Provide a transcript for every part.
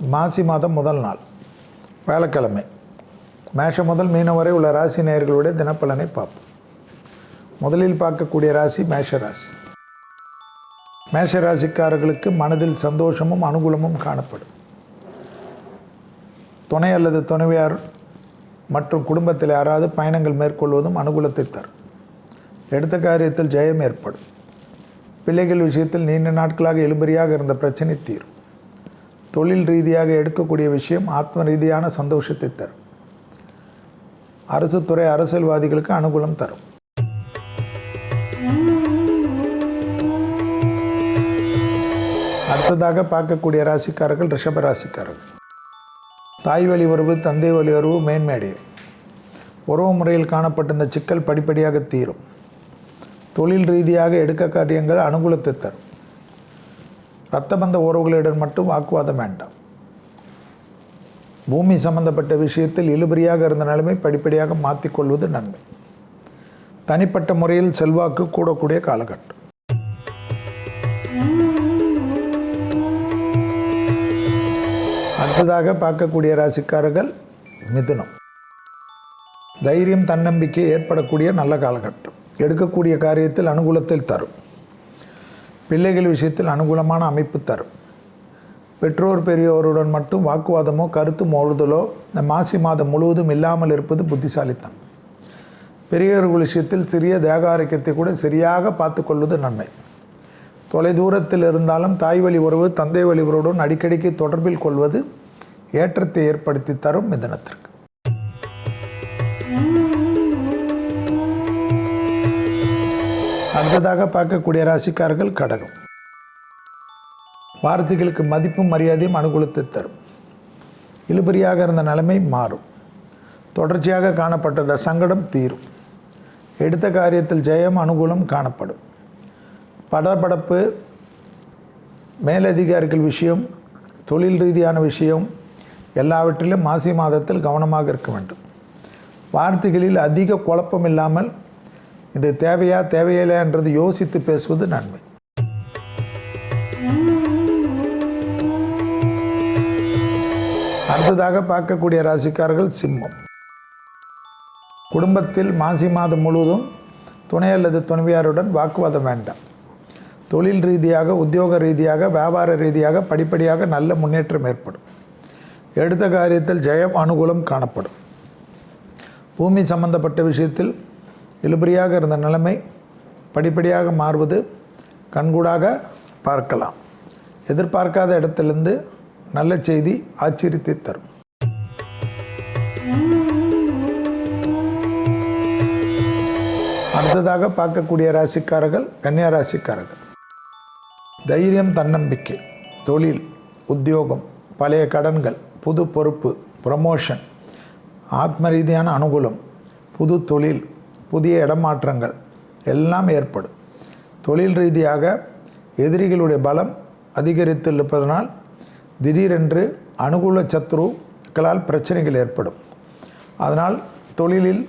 மாசி மாதம் முதல் நாள் வேலைக்கிழமை. மேஷம் முதல் மீனம் வரை உள்ள ராசி நேயர்களுடைய தினப்பலனை பார்ப்போம். முதலில் பார்க்கக்கூடிய ராசி மேஷ ராசி. மேஷ ராசிக்காரர்களுக்கு மனதில் சந்தோஷமும் அனுகூலமும் காணப்படும். துணை அல்லது துணைவியார் மற்றும் குடும்பத்தில் யாராவது பயணங்கள் மேற்கொள்வதும் அனுகூலத்தை தரும். எடுத்த காரியத்தில் ஜெயம் ஏற்படும். பிள்ளைகள் விஷயத்தில் நீண்ட நாட்களாக எழுபறியாக இருந்த பிரச்சனை தீரும். தொழில் ரீதியாக எடுக்கக்கூடிய விஷயம் ஆத்ம ரீதியான சந்தோஷத்தை தரும். அரசு துறை அரசியல்வாதிகளுக்கு அனுகூலம் தரும். அடுத்ததாக பார்க்கக்கூடிய ராசிக்காரர்கள் ரிஷப ராசிக்காரர்கள். தாய் வழி உறவு தந்தை வழி உறவு மேன்மேடையும் உறவு முறையில் காணப்பட்ட இந்த சிக்கல் படிப்படியாக தீரும். தொழில் ரீதியாக எடுக்க காரியங்கள் அனுகூலத்தை தரும். இரத்தபந்த உறவுகளிடம் மட்டும் வாக்குவாதம் வேண்டாம். பூமி சம்பந்தப்பட்ட விஷயத்தில் இழுபறியாக இருந்த நிலைமை படிப்படியாக மாற்றிக்கொள்வது நன்மை. தனிப்பட்ட முறையில் செல்வாக்கு கூடக்கூடிய காலகட்டம். அடுத்ததாக பார்க்கக்கூடிய ராசிக்காரர்கள் மிதுனம். தைரியம் தன்னம்பிக்கை ஏற்படக்கூடிய நல்ல காலகட்டம். எடுக்கக்கூடிய காரியத்தில் அனுகூலத்தில் தரும். பிள்ளைகள் விஷயத்தில் அனுகூலமான அமைப்பு தரும். பெற்றோர் பெரியோருடன் மட்டும் வாக்குவாதமோ கருத்து மோதுதலோ இந்த மாசி மாதம் முழுவதும் இல்லாமல் இருப்பது புத்திசாலித்தம் பெரியவர்கள் விஷயத்தில் சிறிய தேக ஆரோக்கியத்தை கூட சரியாக பார்த்து கொள்வது நன்மை. தொலைதூரத்தில் இருந்தாலும் தாய் வழி உறவு தந்தை வழி உறவுடன் அடிக்கடிக்கு தொடர்பில் கொள்வது ஏற்றத்தை ஏற்படுத்தி தரும் மிதனத்திற்கு. அடுத்ததாக பார்க்கக்கூடிய ராசிக்காரர்கள் கடகம். வார்த்தைகளுக்கு மதிப்பும் மரியாதையும் அனுகூலத்தை தரும். இழுபறியாக இருந்த நிலைமை மாறும். தொடர்ச்சியாக காணப்பட்டத சங்கடம் தீரும். எடுத்த காரியத்தில் ஜெயம் அனுகூலம் காணப்படும். படபடப்பு மேலதிகாரிகள் விஷயம் தொழில் ரீதியான விஷயம் எல்லாவற்றிலும் மாசி மாதத்தில் கவனமாக இருக்க வேண்டும். வார்த்தைகளில் அதிக குழப்பம் இல்லாமல் இது தேவையா தேவையில்லைன்றது யோசித்து பேசுவது நன்மை. அடுத்ததாக பார்க்கக்கூடிய ராசிக்காரர்கள் சிம்மம். குடும்பத்தில் மாசி மாதம் முழுவதும் துணை அல்லது துணைவியாருடன் வாக்குவாதம் வேண்டாம். தொழில் ரீதியாக உத்தியோக ரீதியாக வியாபார ரீதியாக படிப்படியாக நல்ல முன்னேற்றம் ஏற்படும். எடுத்த காரியத்தில் ஜெயம் அனுகூலம் காணப்படும். பூமி சம்பந்தப்பட்ட விஷயத்தில் இழுபறியாக இருந்த நிலைமை படிப்படியாக மாறுவது கண்கூடாக பார்க்கலாம். எதிர்பார்க்காத இடத்திலிருந்து நல்ல செய்தி ஆச்சரியத்தை தரும். அடுத்ததாக பார்க்கக்கூடிய ராசிக்காரர்கள் கன்னியா ராசிக்காரர்கள். தைரியம் தன்னம்பிக்கை தொழில் உத்தியோகம் பழைய கடன்கள் புது பொறுப்பு ப்ரமோஷன் ஆத்ம ரீதியான அனுகூலம் புது தொழில் புதிய இடமாற்றங்கள் எல்லாம் ஏற்படும். தொழில் ரீதியாக எதிரிகளுடைய பலம் அதிகரித்து இருப்பதனால் திடீரென்று அனுகூல சத்ருக்களால் பிரச்சனைகள் ஏற்படும். அதனால் தொழிலில்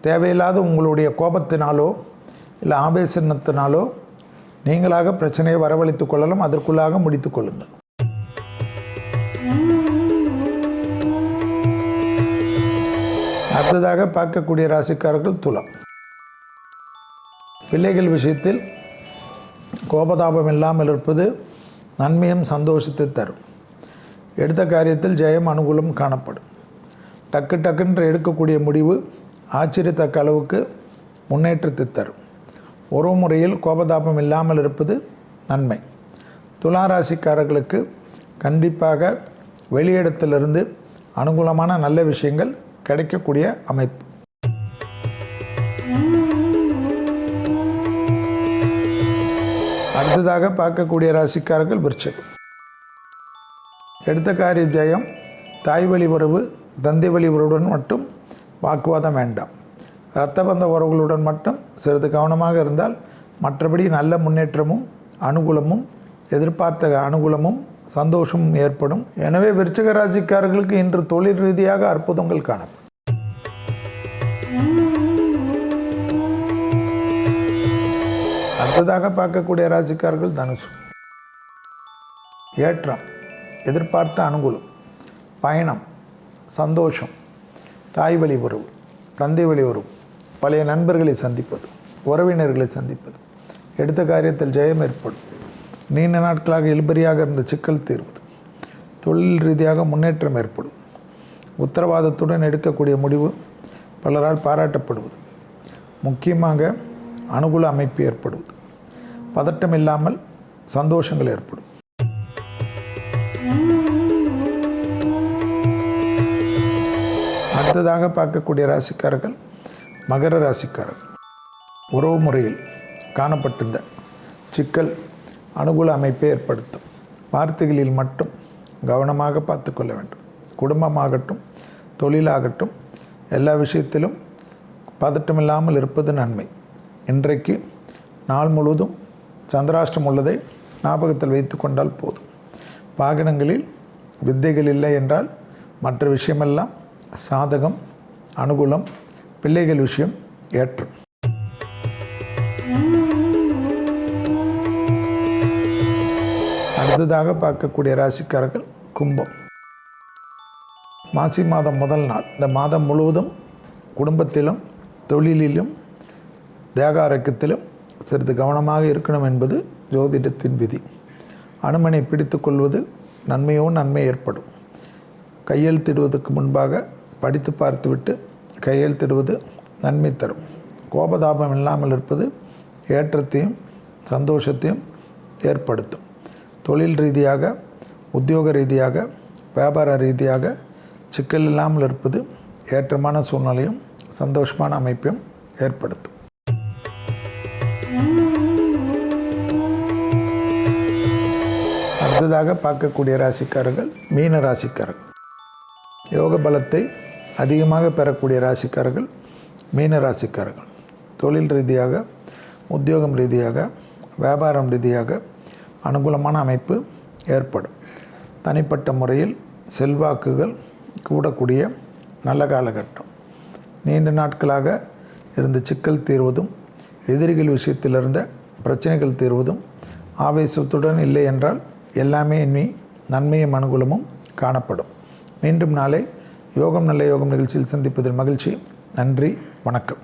தேவையில்லாத உங்களுடைய கோபத்தினாலோ இல்லை ஆபேசனத்தினாலோ நீங்களாக பிரச்சனையை வரவழைத்து கொள்ளலாம். அதற்குள்ளாக முடித்து கொள்ளுங்கள். அடுத்ததாக பார்க்கக்கூடிய ராசிக்காரர்கள் துலம். பிள்ளைகள் விஷயத்தில் கோபதாபம் இல்லாமல் இருப்பது நன்மையும் சந்தோஷத்தை தரும். எடுத்த காரியத்தில் ஜெயம் அனுகூலம் காணப்படும். டக்கு டக்குன்று எடுக்கக்கூடிய முடிவு ஆச்சரியத்தக்க அளவுக்கு முன்னேற்றத்தை தரும். ஒரு முறையில் கோபதாபம் இல்லாமல் இருப்பது நன்மை. துளாராசிக்காரர்களுக்கு கண்டிப்பாக வெளியிடத்திலிருந்து அனுகூலமான நல்ல விஷயங்கள் கிடைக்கக்கூடிய அமைப்பு. அடுத்ததாக பார்க்கக்கூடிய ராசிக்காரர்கள் விருச்சகம் எடுத்த காரிய ஜெயம். தாய் வழி உறவு தந்தை வழி உறவுடன் மட்டும் வாக்குவாதம் வேண்டாம். இரத்த பந்த உறவுகளுடன் மட்டும் சிறிது கவனமாக இருந்தால் மற்றபடி நல்ல முன்னேற்றமும் அனுகூலமும் எதிர்பார்த்த அனுகூலமும் சந்தோஷமும் ஏற்படும். எனவே விருச்சக ராசிக்காரர்களுக்கு இன்று தொழில் ரீதியாக அற்புதங்கள் காணப்படும். அடுத்ததாக பார்க்கக்கூடிய ராசிக்காரர்கள் தனுசு. ஏற்றம் எதிர்பார்த்த அனுகூலம் பயணம் சந்தோஷம் தாய் வழி உறவு தந்தை வழி உறவு பழைய நண்பர்களை சந்திப்பது உறவினர்களை சந்திப்பது எடுத்த காரியத்தில் ஜெயம் ஏற்படும். நீண்ட நாட்களாக இழுபறியாக இருந்த சிக்கல் தீர்வது தொழில் ரீதியாக முன்னேற்றம் ஏற்படும். உத்தரவாதத்துடன் எடுக்கக்கூடிய முடிவு பலரால் பாராட்டப்படுவது. முக்கியமாக அனுகூல அமைப்பு ஏற்படுவது. பதட்டம் இல்லாமல் சந்தோஷங்கள் ஏற்படும். அடுத்ததாக பார்க்கக்கூடிய ராசிக்காரர்கள் மகர ராசிக்காரர்கள் உறவு முறையில் காணப்பட்டிருந்த சிக்கல் அனுகூல அமைப்பை ஏற்படுத்தும். வார்த்தைகளில் மட்டும் கவனமாக பார்த்து கொள்ள வேண்டும். குடும்பமாகட்டும் தொழிலாகட்டும் எல்லா விஷயத்திலும் பதட்டமில்லாமல் இருப்பது நன்மை. இன்றைக்கு நாள் முழுவதும் சந்திராஷ்டம் உள்ளதை ஞாபகத்தில் வைத்து கொண்டால் போதும். வாகனங்களில் வித்தைகள் இல்லை என்றால் மற்ற விஷயமெல்லாம் சாதகம் அனுகூலம் பிள்ளைகள் விஷயம் ஏற்றம். அடுத்ததாக பார்க்கக்கூடிய ராசிக்காரர்கள் கும்பம். மாசி மாதம் முதல் நாள். இந்த மாதம் முழுவதும் குடும்பத்திலும் தொழிலிலும் தேகாரக்கத்திலும் சிறிது கவனமாக இருக்கணும் என்பது ஜோதிடத்தின் விதி. அனுமனை பிடித்து கொள்வது நன்மையோ நன்மை ஏற்படும். கையெழுத்திடுவதற்கு முன்பாக படித்து பார்த்துவிட்டு கையெழுத்திடுவது நன்மை தரும். கோபதாபம் இல்லாமல் இருப்பது ஏற்றத்தையும் சந்தோஷத்தையும் ஏற்படுத்தும். தொழில் ரீதியாக உத்தியோக ரீதியாக வியாபார ரீதியாக சிக்கல் இல்லாமல் இருப்பது ஏற்றமான சூழ்நிலையும் சந்தோஷமான அமைப்பையும் ஏற்படுத்தும். அடுத்ததாக பார்க்கக்கூடிய ராசிக்காரர்கள் மீன ராசிக்காரர்கள். யோக பலத்தை அதிகமாக பெறக்கூடிய ராசிக்காரர்கள் மீன ராசிக்காரர்கள். தொழில் ரீதியாக உத்தியோகம் ரீதியாக வியாபாரம் ரீதியாக அனுகூலமான அமைப்பு ஏற்படும். தனிப்பட்ட முறையில் செல்வாக்குகள் கூடக்கூடிய நல்ல காலகட்டம். நீண்ட நாட்களாக இருந்த சிக்கல் தீர்வதும் எதிரிகள் விஷயத்தில் இருந்த பிரச்சனைகள் தீர்வதும் ஆவேசத்துடன் இல்லை என்றால் எல்லாமே இனி நன்மையும் அனுகூலமும் காணப்படும். மீண்டும் நாளை யோகம் நல்ல யோகம் நிகழ்ச்சியில் சந்திப்பதில் மகிழ்ச்சி. நன்றி. வணக்கம்.